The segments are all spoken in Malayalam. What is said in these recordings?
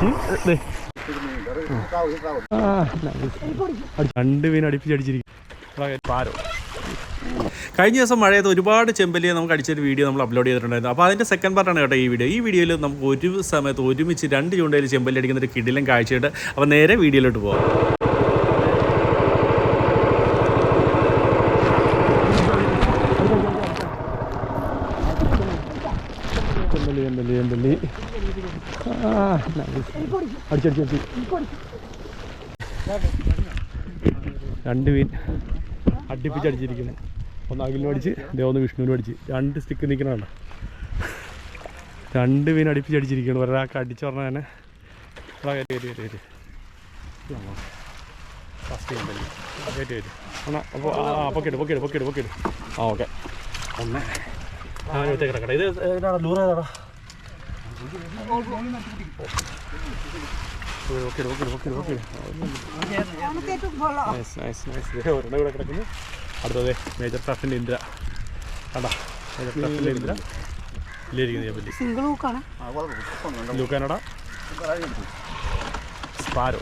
അടിച്ച് രണ്ട് മീൻ അടിച്ചിരിക്കും. പാരോ. കഴിഞ്ഞ ദിവസം മഴയത്ത് ഒരുപാട് ചെമ്പല്ലിയെ നമുക്ക് അടിച്ചൊരു വീഡിയോ നമ്മൾ അപ്ലോഡ് ചെയ്തിട്ടുണ്ടായിരുന്നു. അപ്പോൾ അതിന്റെ സെക്കൻഡ് പാർട്ടാണ് കേട്ടോ ഈ വീഡിയോ ഈ വീഡിയോയിൽ നമുക്ക് ഒരു സമയത്ത് ഒരുമിച്ച് രണ്ട് ചൂണ്ടയിൽ ചെമ്പല്ലി അടിക്കുന്ന ഒരു കിടിലും കാഴ്ചയുണ്ട്. അപ്പോൾ നേരെ വീഡിയോയിലോട്ട് പോകാം ചെമ്പല്ലി ചെമ്പല്ലി ചെമ്പല്ലി. രണ്ട് മീൻ അടുപ്പിച്ച് അടിച്ചിരിക്കുന്നു. ഒന്ന് അഖിലിനും അടിച്ച് ദേ ഒന്ന് വിഷ്ണുവിനും അടിച്ച്. രണ്ട് സ്റ്റിക്ക് നിൽക്കണതാണ്. രണ്ട് മീൻ അടുപ്പിച്ച് അടിച്ചിരിക്കുന്നു ഒരാൾക്ക് അടിച്ചു പറഞ്ഞാൽ തന്നെ കയറി കയറി കയറി കയറ്റി കയറ്റി എന്നാ അപ്പോൾ ആ പൊക്കിട് പൊക്കിട് പൊക്കിട് പൊക്കിട് ആ ഓക്കെ ഒന്ന്. ആ ഇത് ഒറ്റ കിടക്കട്ടെ. ഇത് ഏതാണ്? ലൂറ് ഏതാടാ okay okay okay. Okay nice nice nice ഒരെണ്ണം ഇവിടെ കിടക്കുന്നു അടുത്തത് മേജർ ക്രാഫ്റ്റിന്റെ ഇന്ദ്ര കണ്ടാ മേജർ ക്രാഫ്റ്റിന്റെ ഇന്ദ്ര പറ്റി സിംഗിൾ ലൂക്കാണ് ലൂക്കാനട സ്പാരോ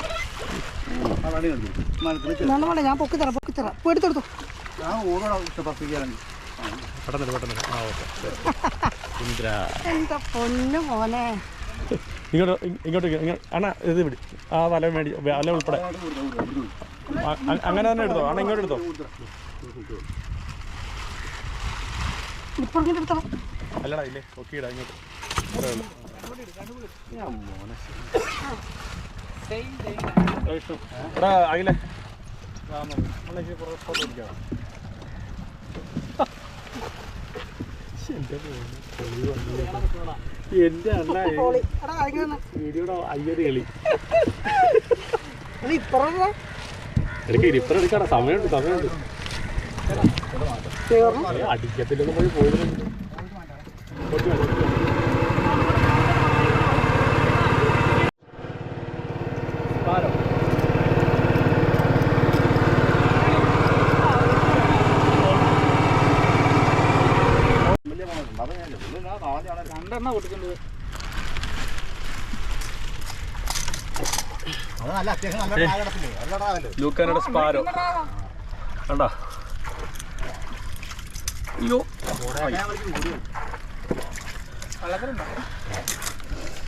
ഞാൻ പൊക്കി തരാം പൊക്കി തരാം പോയി എടുത്തെടുത്തു പെട്ടെന്ന് പെട്ടെന്ന് ആ ഓക്കെ ഇന്ദ്ര. എന്താ പൊന്നു മോനെ? ഇങ്ങോട്ട് ഇങ്ങോട്ട് അണ്ണാ ഇത് വിടി. ആ വല മേടി വല ഉൾപ്പെടെ. അങ്ങനെ തന്നെ എടുത്തോ? അണ ഇങ്ങോട്ട് എടുത്തോ? അല്ലടാ ഇല്ലേ? ഒക്കെ ഇടാ ഇങ്ങോട്ട് അത്രേ ഉള്ളൂ എടാ അഖിലേ. എന്റെ അണ്ണ വീഡിയോടെ അയ്യൊരു കളി. ഇത് ഇപ്പറ എടുക്ക ഇരിപ്പറ എടുക്കാടാ. സമയമുണ്ട് സമയമുണ്ട്. അടിക്കത്തില്ലെന്ന് പോയി. പോയിരുന്നു രണ്ടെണ്ണ കൊടുക്കേണ്ടത്. ലൂക്കാനയുടെ സ്പാരോ. കണ്ടാ? അയ്യോ.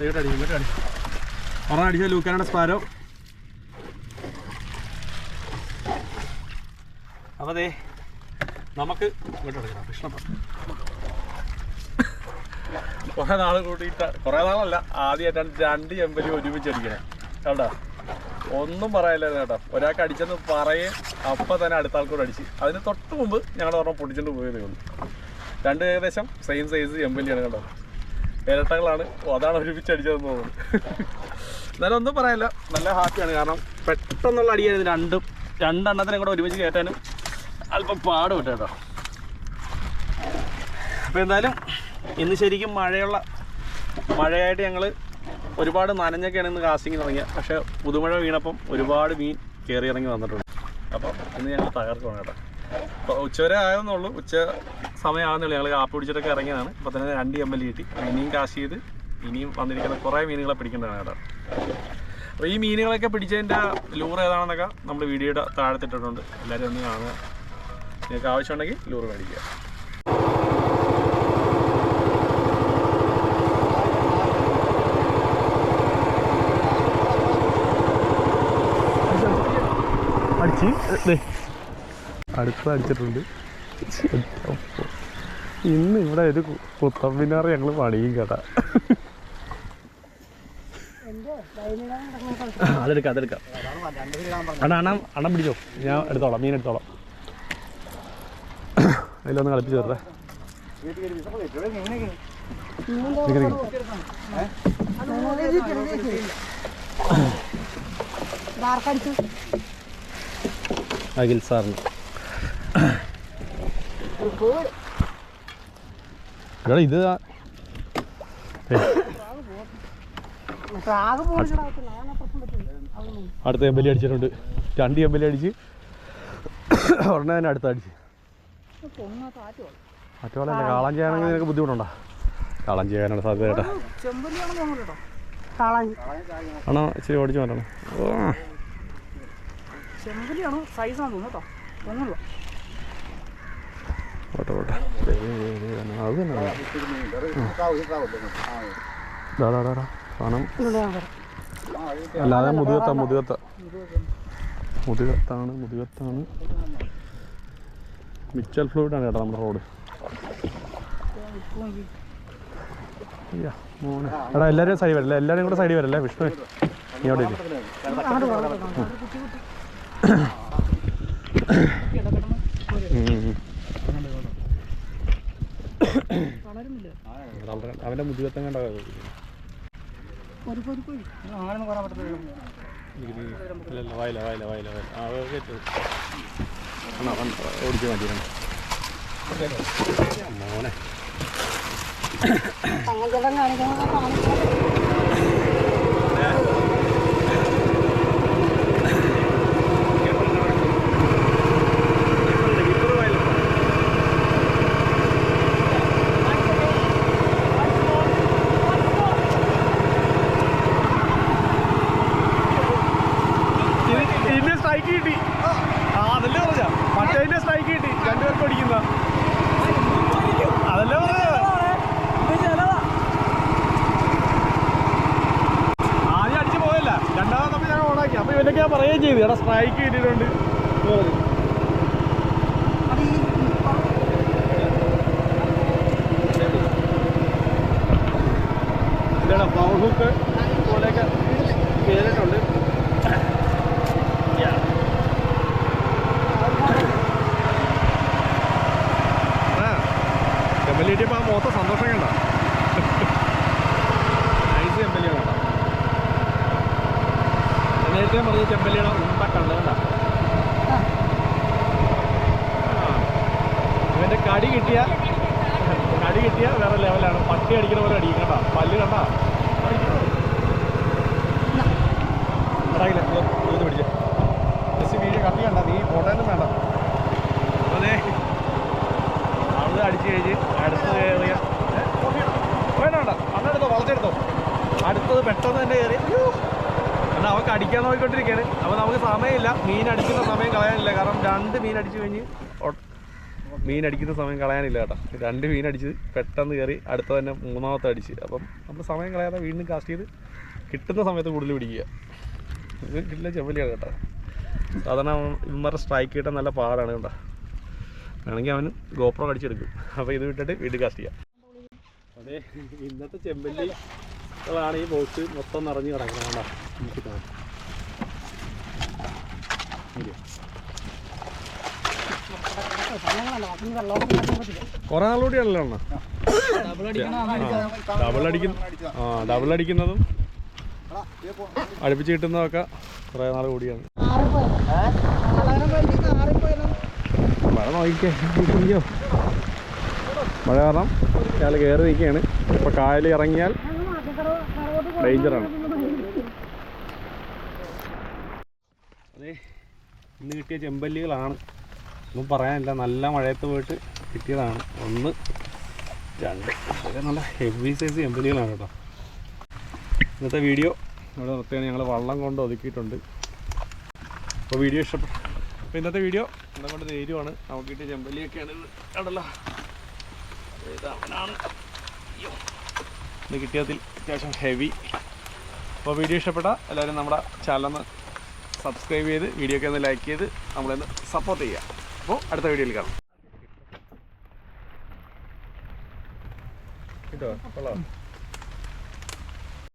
ഇങ്ങോട്ടടി ഇങ്ങോട്ടടി ഒരെണ്ണം അടിച്ച ലൂക്കാനയുടെ സ്പാരോ? അപ്പോൾ അതെ നമുക്ക് ഇങ്ങോട്ട് എടുക്കണം കൃഷ്ണ കുറേ നാൾ കൂട്ടിയിട്ട് കുറെ നാളല്ല ആദ്യമായിട്ടാണ് രണ്ട് ചെമ്പലി ഒരുമിച്ച് അടിക്കണേ കേട്ടോ ഒന്നും പറയല്ലായിരുന്നു കേട്ടോ. ഒരാൾക്ക് അടിച്ചെന്ന് പറയേ അപ്പം തന്നെ അടുത്ത ആൾക്കൂടെ അടിച്ച്. അതിന് തൊട്ട് മുമ്പ് ഞങ്ങൾ ഓർമ്മ പൊടിച്ചിട്ട് പോയതേ ഉള്ളൂ. രണ്ട് ഏകദേശം സെയിം സൈസ് ചെമ്പലിയാണ് കേട്ടോ ഇരട്ടകളാണ്. അതാണ് ഒരുമിച്ച് അടിച്ചതെന്ന് തോന്നുന്നു. എന്നാലും ഒന്നും പറയാനില്ല. നല്ല ഹാപ്പിയാണ് കാരണം പെട്ടെന്നുള്ള അടിയായിരുന്നു രണ്ടും. രണ്ടെണ്ണത്തിനും കൂടെ ഒരുമിച്ച് കയറ്റാനും അല്പം പാട് കേട്ടോ. അപ്പോൾ എന്തായാലും ഇന്ന് ശരിക്കും മഴയുള്ള മഴയായിട്ട് ഞങ്ങൾ ഒരുപാട് നനഞ്ഞൊക്കെയാണ് ഇന്ന് കാസ്റ്റിംഗ് തുടങ്ങിയത് പക്ഷേ പുതുമഴ വീണപ്പം ഒരുപാട് മീൻ കയറി ഇറങ്ങി വന്നിട്ടുണ്ട്. അപ്പോൾ ഇന്ന് ഞങ്ങൾ തകർക്കണം കേട്ടോ. അപ്പോൾ ഉച്ചവരെ ആയെന്നുള്ളൂ ഉച്ച സമയമാകുന്നുള്ളൂ ഞങ്ങൾ കാപ്പി പിടിച്ചിട്ടൊക്കെ ഇറങ്ങിയതാണ്. അപ്പോൾ തന്നെ രണ്ട് എം എൽ കിട്ടി. ഇനിയും കാശ് ചെയ്ത് ഇനിയും വന്നിരിക്കുന്ന കുറേ മീനുകളെ പിടിക്കേണ്ടതാണ് കേട്ടോ. അപ്പോൾ ഈ മീനുകളൊക്കെ പിടിച്ചതിന്റെ ലൂർ ഏതാണെന്നൊക്കെ നമ്മൾ വീഡിയോയുടെ താഴത്തിട്ടിട്ടുണ്ട് എല്ലാവരും ഒന്ന് കാണുക. നിങ്ങൾക്ക് ആവശ്യമുണ്ടെങ്കിൽ ലൂർ മേടിക്കുക. അടിച്ച് അടുത്ത് അടിച്ചിട്ടുണ്ട്. ഇന്ന് ഇവിടെ ഒരു കുത്തമ്പിനാറ് ഞങ്ങൾ പണിയും കേട്ടാ. അതെടുക്കാം അതെടുക്കാം. അണ അണ അണ പിടിച്ചോ. ഞാൻ എടുത്തോളാം മീൻ എടുത്തോളാം. അതിലൊന്ന് കളിപ്പിച്ച് തരട്ടെ അഖിൽ സാറിന്. എടാ ഇത് അടുത്ത എം എൽ എ അടിച്ചിട്ടുണ്ട്. രണ്ട് എം എൽ എ അടിച്ച്. ഉടനെ തന്നെ അടുത്ത അടിച്ച്. മറ്റോളെ കാളം ചെയ്യാണെങ്കിൽ നിനക്ക് ബുദ്ധിമുട്ടുണ്ടോ? കാളം ചെയ്യാനുള്ള സാധ്യത കേട്ടാ. ആണോ? ഇച്ചിരി ഓടിച്ചു മാറ്റണം. ഓ. ചെമ്പലിയാണോ സൈസാണ് തോന്നുന്നു കേട്ടോ. ഒന്നുമില്ല പോട്ടെ പോട്ടെ. അത് തന്നെ ഡാ, ഡാ, ഡാ, ഡാ. സാധനം. അല്ലാതെ മുതുകത്ത മുതുകത്ത മുതുകത്താണ് മുതുകത്താണ് മിച്ചൽ ഫ്ലൂയിഡാണ് ചേട്ടാ നമ്മുടെ റോഡ്. എടാ എല്ലാവരും സൈഡ് വരല്ലേ? എല്ലാവരും കൂടെ സൈഡിൽ വരല്ലേ? വിഷ്ണു നീ അവിടെ അവന്റെ മുതുകത്തം കണ്ട വായില വായില വായില വായില ഓടിച്ച് മാറ്റിയാണ് മോനെ. അങ്ങനെ കാണിക്കുന്നത് കാണിക്കുന്നത് ഇതിന്റെ സ്ട്രൈക്ക് കിട്ടി ആ അതല്ലേ പറഞ്ഞ മറ്റേതിന്റെ സ്ട്രൈക്ക് കിട്ടി രണ്ടുപേർക്ക് അടിക്കുന്ന അതല്ലേ പറഞ്ഞ ആദ്യം അടിച്ചു പോയല്ല രണ്ടാമത് ഞാൻ ഓണാക്കി അപ്പൊ ഇവനൊക്കെ ഞാൻ പറയുകയും ചെയ്തു. എടാ സ്ട്രൈക്ക് കിട്ടിയിട്ടുണ്ട്. ആ. മൊത്തം സന്തോഷം കണ്ട നൈസ് ചെമ്പല്ലിയാണ് കേട്ടോ ഞാൻ നേരത്തെ പറഞ്ഞ ചെമ്പല്ലിയുടെ കണ്ട? കണ്ട ഇവന്റെ കടി കിട്ടിയ കടി കിട്ടിയ വേറെ ലെവലാണ് പട്ടി അടിക്കുന്ന പോലെ അടിക്കും കണ്ട? പല്ല് കണ്ട എടാ പിടിച്ചേ ജസ്റ്റ് വീഡിയോ കത്തി കണ്ട നീ ഫോട്ടോയൊന്നും വേണ്ട അതെ അത് അടിച്ചു കഴിഞ്ഞ് അടുത്ത് കയറിയ ഏ? വേണ്ട വേണ്ട അന്നെടുത്തോ വളച്ചെടുത്തോ അടുത്തത് പെട്ടെന്ന് തന്നെ കയറി അയ്യോ. അവർക്ക് അടിക്കാൻ നോക്കിക്കൊണ്ടിരിക്കുകയാണ്. അപ്പോൾ നമുക്ക് സമയമില്ല. മീൻ അടിക്കുന്ന സമയം കളയാനില്ല. കാരണം രണ്ട് മീൻ അടിച്ചു കഴിഞ്ഞ് മീൻ അടിക്കുന്ന സമയം കളയാനില്ല കേട്ടോ. രണ്ട് മീൻ അടിച്ച് പെട്ടെന്ന് കയറി അടുത്ത തന്നെ മൂന്നാമത്തെ അടിച്ച്. അപ്പം നമ്മൾ സമയം കളയാതെ വീണ്ടും കാസ്റ്റ് ചെയ്ത് കിട്ടുന്ന സമയത്ത് കൂടുതൽ പിടിക്കുക. കിട്ടില്ല ചെവലിയാണ് കേട്ടോ. സാധാരണ ഇവന്മാരെ സ്ട്രൈക്ക് കിട്ടാൻ നല്ല പാടാണ് കേട്ടോ. വേണമെങ്കിൽ അവന് ഗോപ്രോ അടിച്ചെടുക്കും. അപ്പോൾ ഇത് വിട്ടിട്ട് വീട്ടിൽ കാസ്റ്റ് ചെയ്യാം. അതെ ഇന്നത്തെ ചെമ്പല്ലികളാണ് ഈ ബോക്സ് മൊത്തം നിറഞ്ഞു കിടക്കുന്നത് നമുക്ക് കാണാം കുറേ നാളുകൂടിയാണല്ലോ അണ്ണ. ഡബിൾ അടിക്കണ ഡബിൾ അടിക്കുന്ന ആ ഡബിൾ അടിക്കുന്നതും അടുപ്പിച്ച് കിട്ടുന്നതൊക്കെ കുറേ നാൾ കൂടിയാണ്. മഴ നോക്കിക്കേ. അയ്യോ. മഴ കാരണം ഇയാൾ കയറി നിൽക്കുകയാണ്. ഇപ്പോൾ കായൽ ഇറങ്ങിയാൽ ഡേഞ്ചറാണ് അതെ ഇന്ന് കിട്ടിയ ചെമ്പല്ലികളാണ്. ഒന്നും പറയാനില്ല. നല്ല മഴയത്ത് പോയിട്ട് കിട്ടിയതാണ്. ഒന്ന് രണ്ട്. വളരെ നല്ല ഹെവി സൈസ് ചെമ്പല്ലികളാണ് കേട്ടോ. ഇന്നത്തെ വീഡിയോ ഇവിടെ നിർത്തിയാണ് ഞങ്ങൾ വള്ളം കൊണ്ട് ഒതുക്കിയിട്ടുണ്ട്. അപ്പോൾ വീഡിയോ ഇഷ്ടപ്പെട്ടു അപ്പോൾ ഇന്നത്തെ വീഡിയോ എന്നെ കൊണ്ട് ധൈര്യമാണ് നമുക്ക് കിട്ടിയ ചെമ്പല്ലിയൊക്കെയാണ് ഇന്ന് കിട്ടിയതിൽ അത്യാവശ്യം ഹെവി അപ്പോൾ വീഡിയോ ഇഷ്ടപ്പെട്ട എല്ലാവരും നമ്മുടെ ചാനലൊന്ന് സബ്സ്ക്രൈബ് ചെയ്ത് വീഡിയോ ഒക്കെ ഒന്ന് ലൈക്ക് ചെയ്ത് നമ്മളൊന്ന് സപ്പോർട്ട് ചെയ്യുക. അപ്പോൾ അടുത്ത വീഡിയോയിൽ കാണാം. കേട്ടോ?